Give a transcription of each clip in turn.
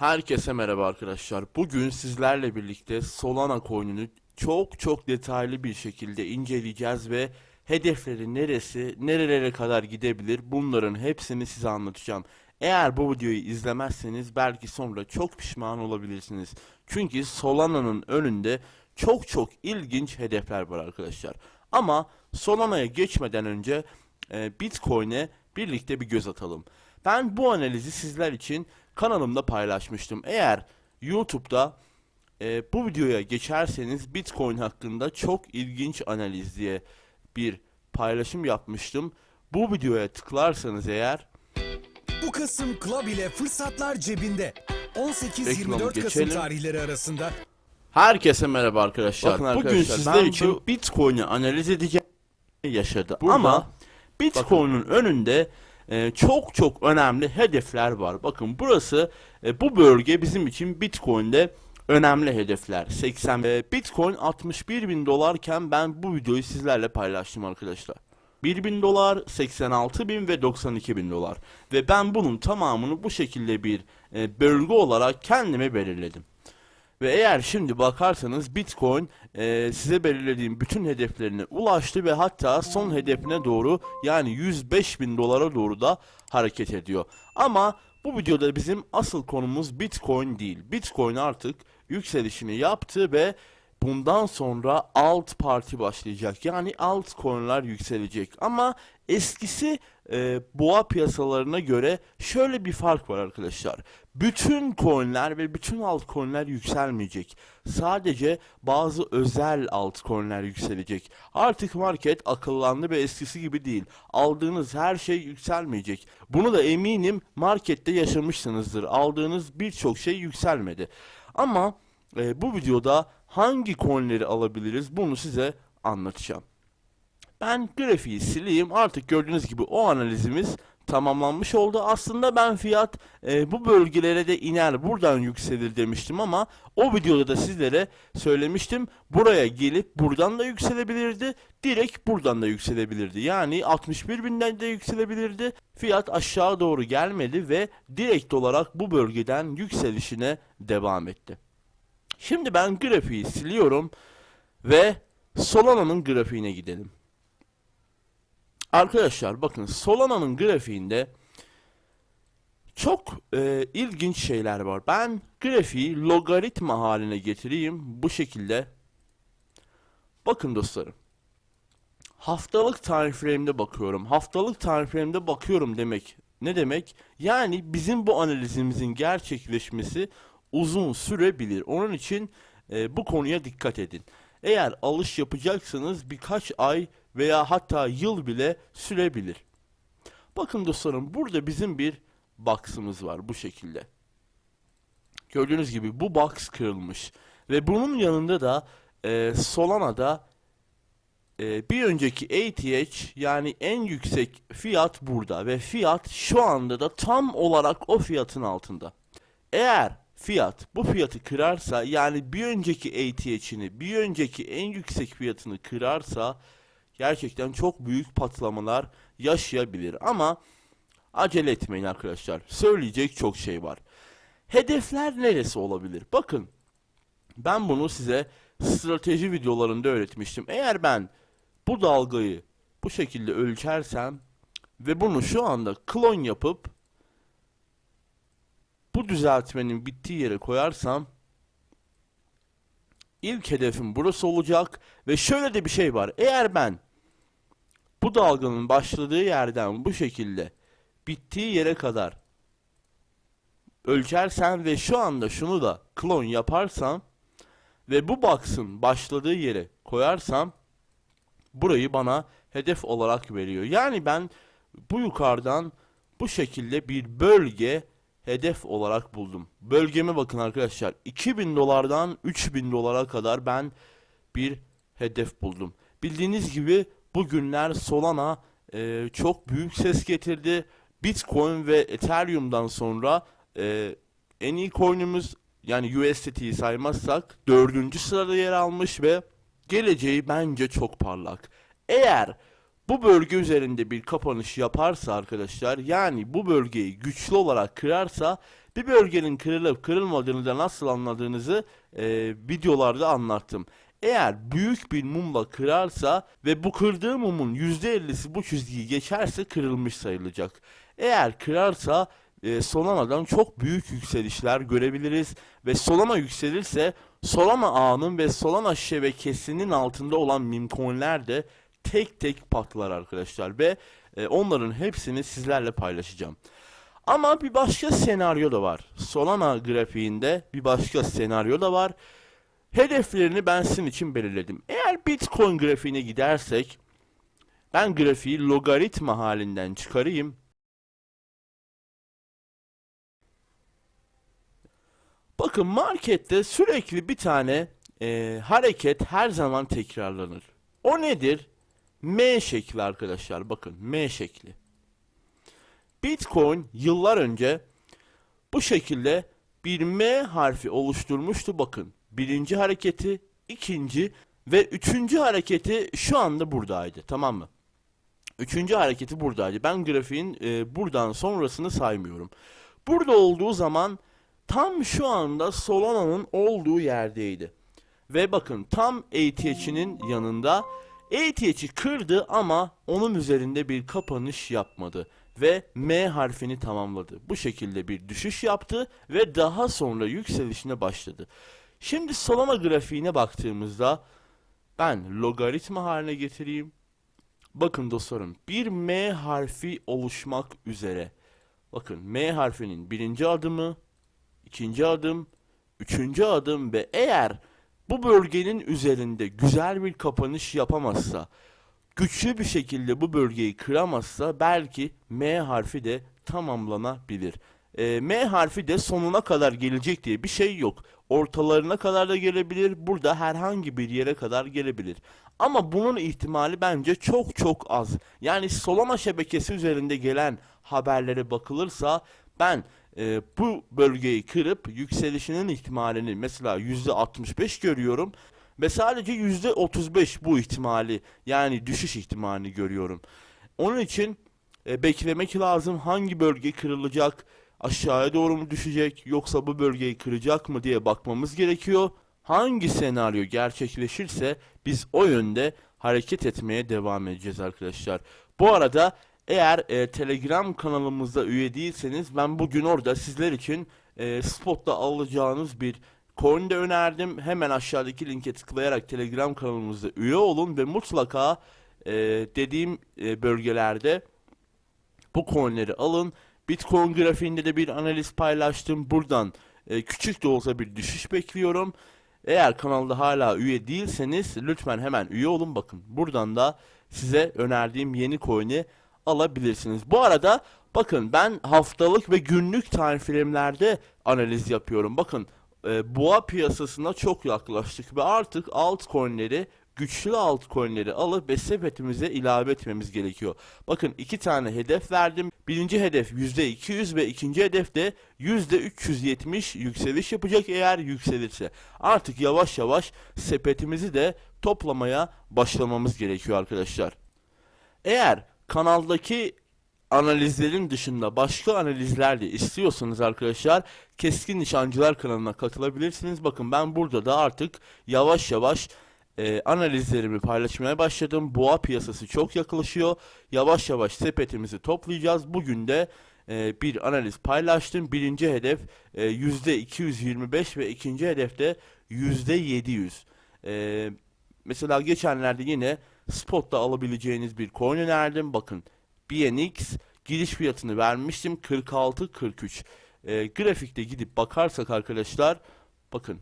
Herkese merhaba arkadaşlar. Bugün sizlerle birlikte Solana coin'ini çok çok detaylı bir şekilde inceleyeceğiz ve hedefleri neresi, nerelere kadar gidebilir bunların hepsini size anlatacağım. Eğer bu videoyu izlemezseniz belki sonra çok pişman olabilirsiniz. Çünkü Solana'nın önünde çok çok ilginç hedefler var arkadaşlar. Ama Solana'ya geçmeden önce e, Bitcoin'e birlikte bir göz atalım. Ben bu analizi sizler için kanalımda paylaşmıştım. Eğer YouTube'da e, bu videoya geçerseniz Bitcoin hakkında çok ilginç analiz diye bir paylaşım yapmıştım. Bu videoya tıklarsanız eğer Bu Kasım Club ile fırsatlar cebinde. 18-24 Reklamı Kasım tarihleri arasında herkese merhaba arkadaşlar. Bakın Bugün arkadaşlar, sizler ben için bu- Bitcoin'i analiz edeceğim yaşadı. Burada- Ama Bitcoin'in önünde e, çok çok önemli hedefler var. Bakın burası e, bu bölge bizim için Bitcoin'de önemli hedefler. 80 e, Bitcoin 61 bin dolarken ben bu videoyu sizlerle paylaştım arkadaşlar. 1 bin dolar, 86 bin ve 92 bin dolar. Ve ben bunun tamamını bu şekilde bir e, bölge olarak kendime belirledim. Ve eğer şimdi bakarsanız Bitcoin e, size belirlediğim bütün hedeflerine ulaştı ve hatta son hedefine doğru yani 105 bin dolara doğru da hareket ediyor. Ama bu videoda bizim asıl konumuz Bitcoin değil. Bitcoin artık yükselişini yaptı ve bundan sonra alt parti başlayacak. Yani altcoin'ler yükselecek. Ama eskisi e, boğa piyasalarına göre şöyle bir fark var arkadaşlar. Bütün coin'ler ve bütün altcoin'ler yükselmeyecek. Sadece bazı özel altcoin'ler yükselecek. Artık market akıllandı ve eskisi gibi değil. Aldığınız her şey yükselmeyecek. Bunu da eminim markette yaşamışsınızdır. Aldığınız birçok şey yükselmedi. Ama e, bu videoda hangi coin'leri alabiliriz bunu size anlatacağım. Ben grafiği sileyim. Artık gördüğünüz gibi o analizimiz tamamlanmış oldu. Aslında ben fiyat e, bu bölgelere de iner buradan yükselir demiştim ama o videoda da sizlere söylemiştim. Buraya gelip buradan da yükselebilirdi. Direkt buradan da yükselebilirdi. Yani 61 binden de yükselebilirdi. Fiyat aşağı doğru gelmedi ve direkt olarak bu bölgeden yükselişine devam etti. Şimdi ben grafiği siliyorum ve Solana'nın grafiğine gidelim. Arkadaşlar bakın Solana'nın grafiğinde çok e, ilginç şeyler var. Ben grafiği logaritma haline getireyim bu şekilde. Bakın dostlarım. Haftalık time frame'de bakıyorum. Haftalık time frame'de bakıyorum demek ne demek? Yani bizim bu analizimizin gerçekleşmesi uzun sürebilir. Onun için e, bu konuya dikkat edin. Eğer alış yapacaksanız birkaç ay veya hatta yıl bile sürebilir. Bakın dostlarım burada bizim bir box'ımız var bu şekilde. Gördüğünüz gibi bu box kırılmış. Ve bunun yanında da e, Solana'da e, bir önceki ATH yani en yüksek fiyat burada ve fiyat şu anda da tam olarak o fiyatın altında. Eğer fiyat bu fiyatı kırarsa yani bir önceki ATH'ini bir önceki en yüksek fiyatını kırarsa gerçekten çok büyük patlamalar yaşayabilir ama acele etmeyin arkadaşlar. Söyleyecek çok şey var. Hedefler neresi olabilir? Bakın ben bunu size strateji videolarında öğretmiştim. Eğer ben bu dalgayı bu şekilde ölçersem ve bunu şu anda klon yapıp bu düzeltmenin bittiği yere koyarsam ilk hedefim burası olacak ve şöyle de bir şey var. Eğer ben bu dalganın başladığı yerden bu şekilde bittiği yere kadar ölçersem ve şu anda şunu da klon yaparsam ve bu box'ın başladığı yere koyarsam burayı bana hedef olarak veriyor. Yani ben bu yukarıdan bu şekilde bir bölge hedef olarak buldum. Bölgeme bakın arkadaşlar. 2000 dolardan 3000 dolara kadar ben bir hedef buldum. Bildiğiniz gibi bugünler Solana e, çok büyük ses getirdi. Bitcoin ve Ethereum'dan sonra e, en iyi coin'imiz yani USDT'yi saymazsak dördüncü sırada yer almış ve geleceği bence çok parlak. Eğer bu bölge üzerinde bir kapanış yaparsa arkadaşlar yani bu bölgeyi güçlü olarak kırarsa bir bölgenin kırılıp kırılmadığını da nasıl anladığınızı e, videolarda anlattım. Eğer büyük bir mumla kırarsa ve bu kırdığı mumun %50'si bu çizgiyi geçerse kırılmış sayılacak. Eğer kırarsa e, Solana'dan çok büyük yükselişler görebiliriz ve Solana yükselirse Solana ağının ve Solana şebekesinin altında olan mimcoinler de tek tek patlar arkadaşlar ve e, onların hepsini sizlerle paylaşacağım. Ama bir başka senaryo da var. Solana grafiğinde bir başka senaryo da var. Hedeflerini ben sizin için belirledim. Eğer Bitcoin grafiğine gidersek ben grafiği logaritma halinden çıkarayım. Bakın markette sürekli bir tane e, hareket her zaman tekrarlanır. O nedir? M şekli arkadaşlar bakın M şekli. Bitcoin yıllar önce bu şekilde bir M harfi oluşturmuştu bakın. Birinci hareketi, ikinci ve üçüncü hareketi şu anda buradaydı tamam mı? Üçüncü hareketi buradaydı. Ben grafiğin e, buradan sonrasını saymıyorum. Burada olduğu zaman tam şu anda Solana'nın olduğu yerdeydi. Ve bakın tam ATH'inin yanında ATH'i kırdı ama onun üzerinde bir kapanış yapmadı ve M harfini tamamladı. Bu şekilde bir düşüş yaptı ve daha sonra yükselişine başladı. Şimdi Solana grafiğine baktığımızda ben logaritma haline getireyim. Bakın dostlarım bir M harfi oluşmak üzere. Bakın M harfinin birinci adımı, ikinci adım, üçüncü adım ve eğer bu bölgenin üzerinde güzel bir kapanış yapamazsa, güçlü bir şekilde bu bölgeyi kıramazsa belki M harfi de tamamlanabilir. E, M harfi de sonuna kadar gelecek diye bir şey yok. Ortalarına kadar da gelebilir, burada herhangi bir yere kadar gelebilir. Ama bunun ihtimali bence çok çok az. Yani Solana şebekesi üzerinde gelen haberlere bakılırsa ben e, bu bölgeyi kırıp yükselişinin ihtimalini mesela %65 görüyorum ve sadece %35 bu ihtimali yani düşüş ihtimalini görüyorum. Onun için e, beklemek lazım hangi bölge kırılacak, aşağıya doğru mu düşecek yoksa bu bölgeyi kıracak mı diye bakmamız gerekiyor. Hangi senaryo gerçekleşirse biz o yönde hareket etmeye devam edeceğiz arkadaşlar. Bu arada eğer e, Telegram kanalımızda üye değilseniz ben bugün orada sizler için e, spotta alacağınız bir coin de önerdim. Hemen aşağıdaki linke tıklayarak Telegram kanalımızda üye olun ve mutlaka e, dediğim e, bölgelerde bu coinleri alın. Bitcoin grafiğinde de bir analiz paylaştım. Buradan e, küçük de olsa bir düşüş bekliyorum. Eğer kanalda hala üye değilseniz lütfen hemen üye olun bakın. Buradan da size önerdiğim yeni coin'i alabilirsiniz. Bu arada bakın ben haftalık ve günlük time frame'lerde analiz yapıyorum. Bakın e, boğa piyasasına çok yaklaştık ve artık altcoin'leri güçlü altcoin'leri alıp ve sepetimize ilave etmemiz gerekiyor. Bakın iki tane hedef verdim. Birinci hedef %200 ve ikinci hedef de %370 yükseliş yapacak eğer yükselirse. Artık yavaş yavaş sepetimizi de toplamaya başlamamız gerekiyor arkadaşlar. Eğer kanaldaki analizlerin dışında başka analizler de istiyorsanız arkadaşlar Keskin Nişancılar kanalına katılabilirsiniz. Bakın ben burada da artık yavaş yavaş e, analizlerimi paylaşmaya başladım. Boğa piyasası çok yaklaşıyor. Yavaş yavaş sepetimizi toplayacağız. Bugün de e, bir analiz paylaştım. Birinci hedef e, %225 ve ikinci hedef de %700. E, mesela geçenlerde yine spotta alabileceğiniz bir coin önerdim. Bakın BNX giriş fiyatını vermiştim 46-43. E, grafikte gidip bakarsak arkadaşlar bakın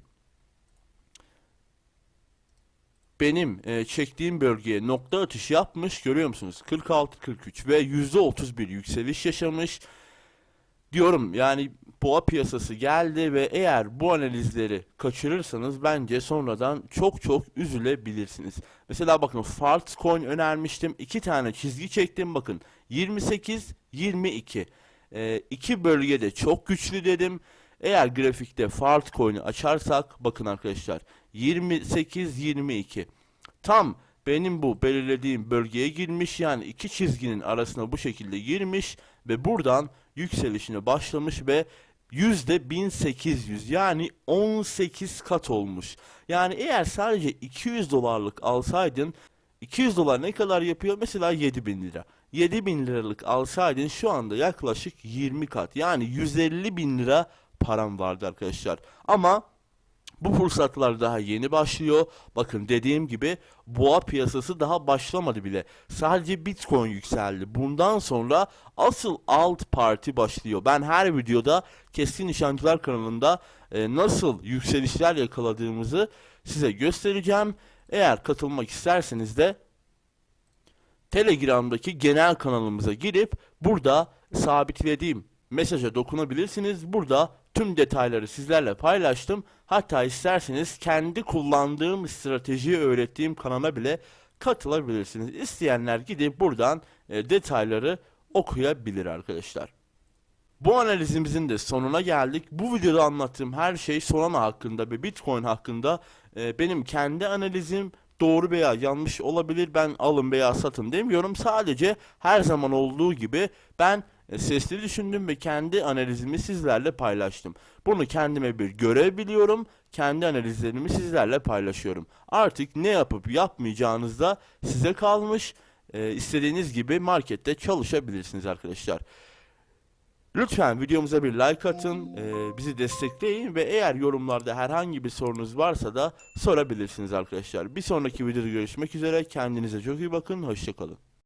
benim e, çektiğim bölgeye nokta atış yapmış görüyor musunuz? 46-43 ve %31 yükseliş yaşamış. Diyorum yani boğa piyasası geldi ve eğer bu analizleri kaçırırsanız bence sonradan çok çok üzülebilirsiniz. Mesela bakın Fartcoin önermiştim. iki tane çizgi çektim bakın. 28 22. E, iki bölgede çok güçlü dedim. Eğer grafikte Fartcoin'i açarsak bakın arkadaşlar 28-22 tam benim bu belirlediğim bölgeye girmiş yani iki çizginin arasına bu şekilde girmiş ve buradan yükselişine başlamış ve yüzde 1800 yani 18 kat olmuş. Yani eğer sadece 200 dolarlık alsaydın 200 dolar ne kadar yapıyor? Mesela 7000 lira. 7000 liralık alsaydın şu anda yaklaşık 20 kat yani 150 bin lira param vardı arkadaşlar. Ama bu fırsatlar daha yeni başlıyor. Bakın dediğim gibi boğa piyasası daha başlamadı bile. Sadece Bitcoin yükseldi. Bundan sonra asıl alt parti başlıyor. Ben her videoda Keskin Nişancılar kanalında e, nasıl yükselişler yakaladığımızı size göstereceğim. Eğer katılmak isterseniz de Telegram'daki genel kanalımıza girip burada sabitlediğim mesaja dokunabilirsiniz. Burada tüm detayları sizlerle paylaştım. Hatta isterseniz kendi kullandığım stratejiyi öğrettiğim kanala bile katılabilirsiniz. İsteyenler gidip buradan e, detayları okuyabilir arkadaşlar. Bu analizimizin de sonuna geldik. Bu videoda anlattığım her şey Solana hakkında ve Bitcoin hakkında e, benim kendi analizim doğru veya yanlış olabilir. Ben alın veya satın demiyorum. Sadece her zaman olduğu gibi ben sesli düşündüm ve kendi analizimi sizlerle paylaştım. Bunu kendime bir görev biliyorum. Kendi analizlerimi sizlerle paylaşıyorum. Artık ne yapıp yapmayacağınız da size kalmış. E, istediğiniz gibi markette çalışabilirsiniz arkadaşlar. Lütfen videomuza bir like atın, e, bizi destekleyin ve eğer yorumlarda herhangi bir sorunuz varsa da sorabilirsiniz arkadaşlar. Bir sonraki videoda görüşmek üzere, kendinize çok iyi bakın, hoşçakalın.